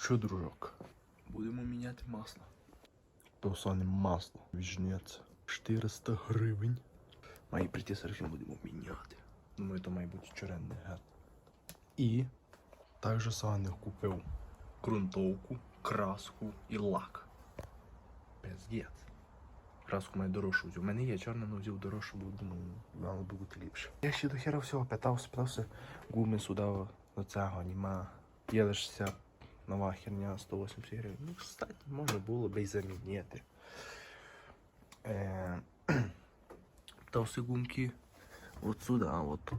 що, дружок? Будемо міняти масло. То саме масло віжнеться. 400 гривень. Має прийти Серафім, будемо міняти. Думаю, то має бути чоренний гет. І також саме купив ґрунтовку, краску і лак. Пиздец. Краску має дорожчу взяв. У мене є чорна, але взяв дорожчу, бо думаю, мало би бути ліпше. Я ще до хера всього питався, питався, гуми сюди до цього нема. Є лише ця нова херня 180 гривень. Ну, кстати, можна було би й замінити. Е, та всі гумки от сюди, от.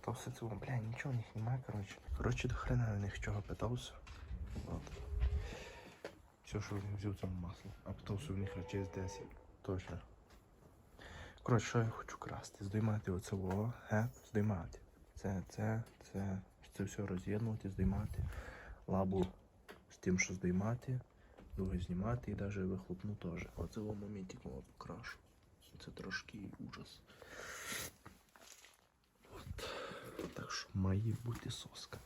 Та все це, бля, нічого в них немає, коротше. Коротше, до хрена на них чого питався. От. Все, що він взяв цьому масло. А питався в них речей з 10. Точно. Коротше, що я хочу красти? Здіймати оце во, ге? Здіймати. Це, це, це, це все роз'єднувати, здіймати. Лабу з тим, що здіймати, друге знімати і навіть вихлопну теж. Оце в моменті покрашу. Це трошки ужас. От. Так що має бути соска.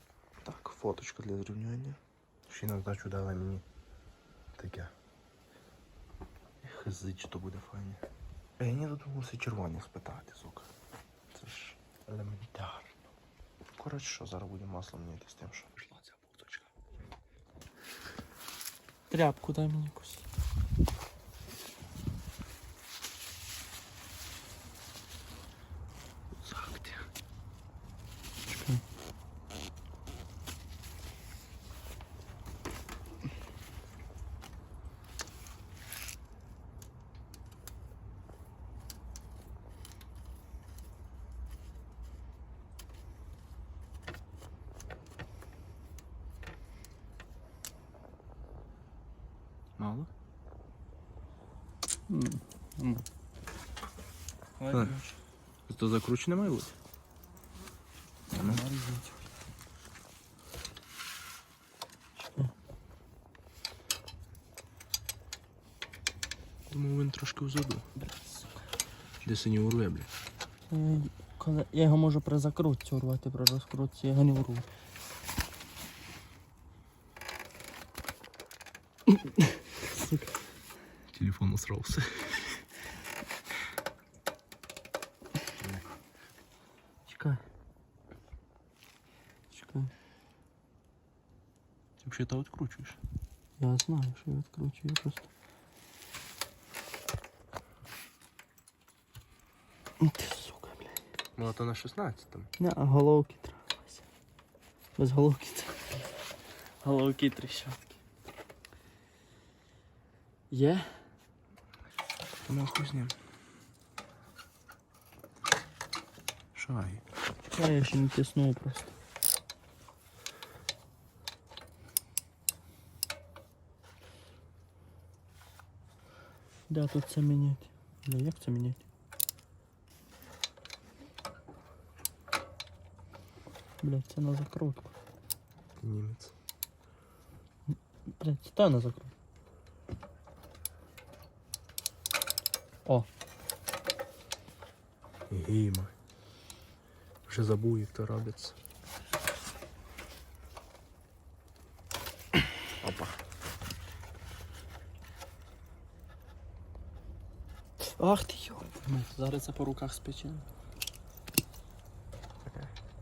Так, фоточка для зрівняння. Ще на здачу дали мені таке. Хзи, чи то буде файне. Я не додумався червоні спитати, сука. Це ж елементарно. Коротше, що зараз буде масло міняти з тим, що пішла ця буточка. Тряпку дай мені якусь. Ладно. То закручене має бути? Ну. Думаю, він трошки взаду. Де сині урує, бля. Коли я його можу при закрутці урвати, при розкрутці, я його не урву. Сука. Телефон насрался. Чекай. Чекай. Ти вообще-то откручуєш. Я знаю, що я відкручую, я просто. Ти сука, блядь. Ну, а то на 16-му. Не, а головки треба. Вася. Без головки треба. Головки трещотки. Є? Ну, хуй з ним. Шай. Я, я ще не тиснув просто. Да, тут це міняти. Бля, як це міняти? Блять, це на закрутку. Німець. Блять, це та на закрутку. О, Гіма. Вже забув, як то робиться. Опа. ах ти йо. Зараз це по руках спечено.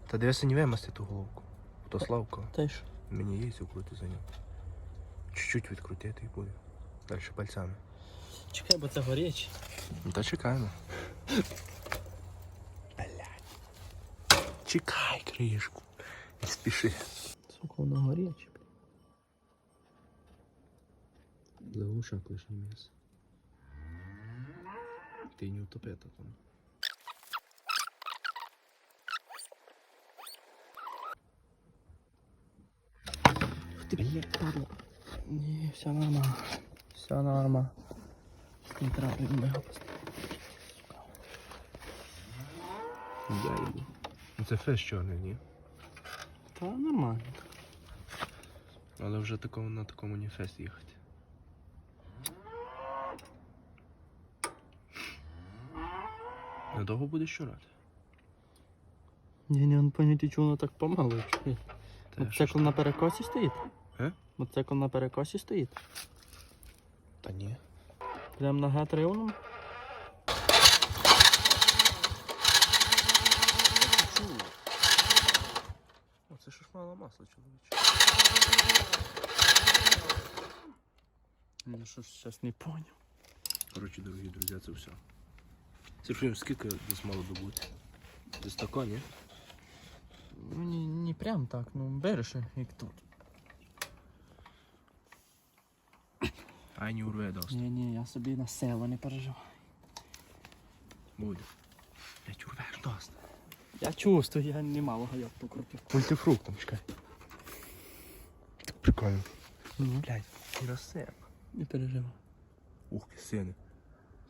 Та дивися, не вимасти ту головку. То Славко. Та й що? Мені є укрути за ним. Чуть-чуть відкрутити і буде. Далі пальцями. Чекай, бо це горяче. Ну та чекаємо. Блядь. Чекай кришку. Не спіши. Сука, воно горяче. Заглушак лишнє м'ясо. Ти не утопи та там. Ти, блядь, падла. Ні, все нормально. Все нормально. Не його Я їду. Ну це фреш чорний, ні? Та нормально. Але вже такому, на такому не фест їхати. Надовго будеш щурати? Я не можу поняти, чого воно так помало. Мотоцикл на перекосі стоїть? Е? Мотоцикл на перекосі стоїть. Та ні. Прям на Г3. О, це ж мало масла, чоловіче. Ну що ж, зараз не поняв. Коротше, дорогі друзі, це все. Сергій, скільки десь мало би бути? Десь тако, ні? Ну не, не прям так, ну береше, як тут. Ай, не урве дост. Ні, ні, я собі на село не переживаю. Буде. Блять, урвеш дост. Я чувствую, я немало гайок покрутив. Мультифруктом, чекай. Так прикольно. Ну, Блять, і розсеп. не переживай. Ух, сини.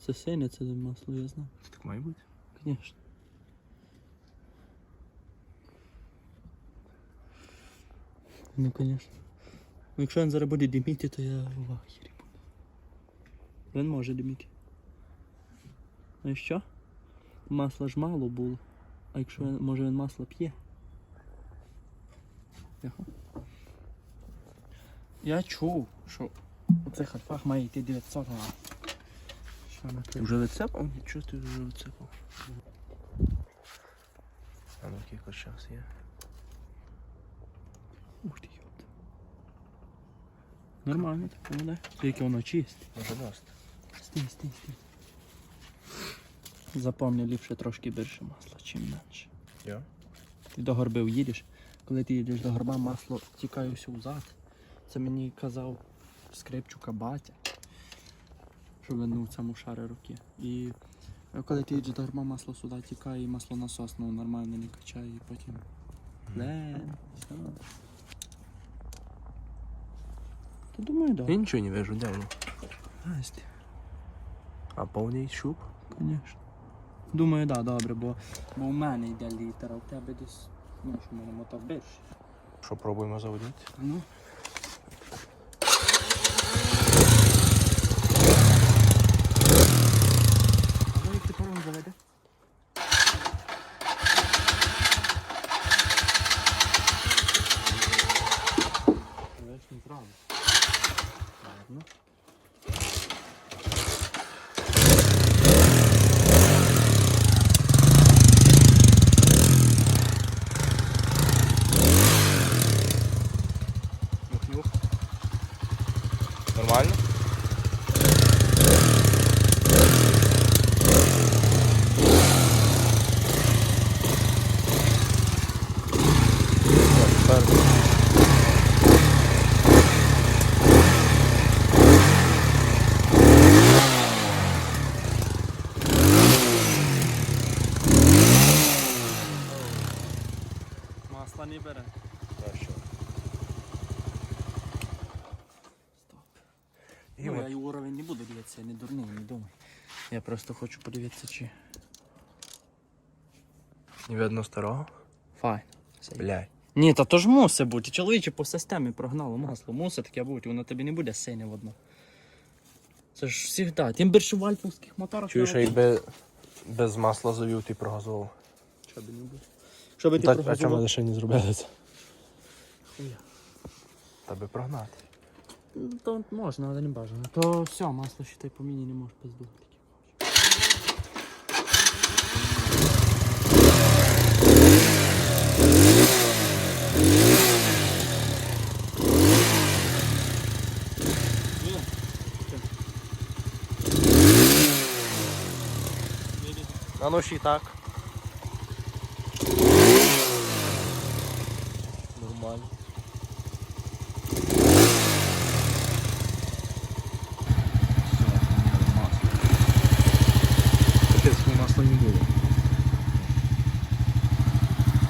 Це синя, це масло, я знаю. Це так має бути? Звісно. Ну, звісно. Ну, якщо він зараз буде диміти, то я в ахері буду. Він може диміти. Ну і що? Масла ж мало було. А якщо він, може він масло п'є? Я чув, що у цих альфах має йти 900 гривень. Що на Ти вже вицепав? Нічого ти вже вицепав. А ну кілька час є. Ух ти, ёпта. Нормально так виглядає. Тільки воно чисте. Може дасть. Стій, стій, стій. Запомни, ліпше трошки більше масла, чим менше. Я? Ти до горби їдеш, коли ти їдеш до горба, масло тікає все взад. Це мені казав скрипчука батя, що він ну, в цьому шари руки. І е, коли ти їдеш до горба, масло сюди тікає, і масло насос ну, нормально не качає, і потім. Не, все. Та думаю, так. Я нічого не вижу, де воно? Настя. А повний щуп? Конечно. Думаю, да, добре, бо, бо у мене йде літер, а у тебе десь, ну, що в мене мотор більший. Що пробуємо заводити? Ну. Тепер. Масла не бере. Стоп. І от. я уровень не буду дивитися, я не дурний, не думай. Я просто хочу подивитися, чи. Не видно старого? Файн. Блядь. Ні, та то ж мусить бути. Чоловіче по системі прогнало масло. Мусить таке бути, воно тобі не буде синє в одно. Це ж завжди. Тим більше в альфовських моторах. Чуєш, треба- якби без масла завів, ти прогазував. Що би не було. Що би ти Так, а чому ми ще не зробили це? Хуя. Та би прогнати. Ну, То можна, але не бажано. То все, масло считай по міні не можеш пиздувати. А ну ще й так. Нормально. Ну масла не было.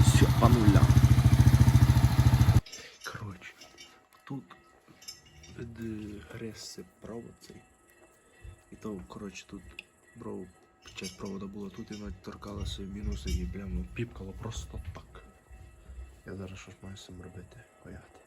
Все, по нулям. Тут від греси провод цей. І то, коротше, тут бров, часть провода була тут і вона торкалася мінуси і прямо піпкало просто так. Я зараз щось маю з цим робити. Поїхати.